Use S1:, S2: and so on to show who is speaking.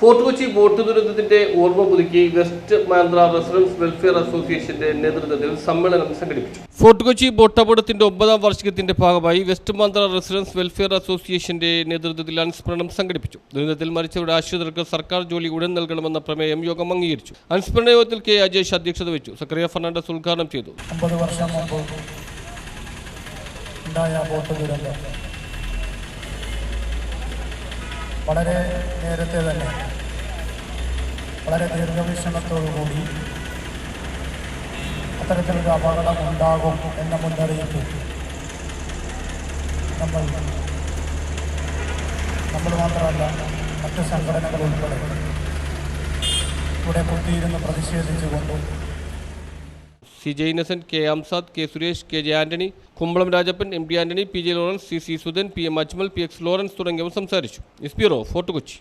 S1: fort Kochi boat ദുരന്തത്തിന്റെ ഓർമ്മ പുതുക്കി വെസ്റ്റ് മാന്ത്ര റെസിഡൻസ് വെൽഫെയർ അസോസിയേഷന്റെ നേതൃത്വത്തിൽ സമ്മേളനം സംഘടിപ്പിച്ചു. ഫോർട്ട് കൊച്ചി ബോട്ട് അപകടത്തിന്റെ ഒമ്പതാം വാർഷികത്തിന്റെ ഭാഗമായി വെസ്റ്റ് മാന്ത്ര റെസിഡൻസ് വെൽഫെയർ അസോസിയേഷന്റെ നേതൃത്വത്തിൽ അനുസ്മരണം സംഘടിപ്പിച്ചു. ദുരന്തത്തിൽ മരിച്ചവരുടെ ആശ്രിതർക്ക് സർക്കാർ ജോലി ഉടൻ നൽകണമെന്ന പ്രമേയം യോഗം അംഗീകരിച്ചു. അനുസ്മരണ യോഗത്തിൽ കെ. അജേഷ് അധ്യക്ഷത വെച്ചു സക്രിയ ഫെർണാണ്ടസ് ഉദ്ഘാടനം ചെയ്തു.
S2: വർഷം മുമ്പ് ഉണ്ടായ ബോട്ട് ദുരന്തം. വളരെ നേരത്തെ തന്നെ വളരെ ദീർഘവീക്ഷണത്തോടുകൂടി അത്തരത്തിലൊരു അപകടം ഉണ്ടാകും എന്ന മുന്നറിയിപ്പ് നമ്മൾ നമ്മൾ മാത്രമല്ല മറ്റ് സംഘടനകൾ ഉൾപ്പെടെ ഇവിടെ കുത്തിയിരുന്ന് പ്രതിഷേധിച്ചുകൊണ്ടും
S1: C J Innocent K Amsad K Suresh K J Antony Kumbalam Rajappan M D Antony P J Lawrence C C Sudhan P M Ajmal P X Lawrence തുടങ്ങിയവർ സംസാരിച്ചു. S P fort Kochi.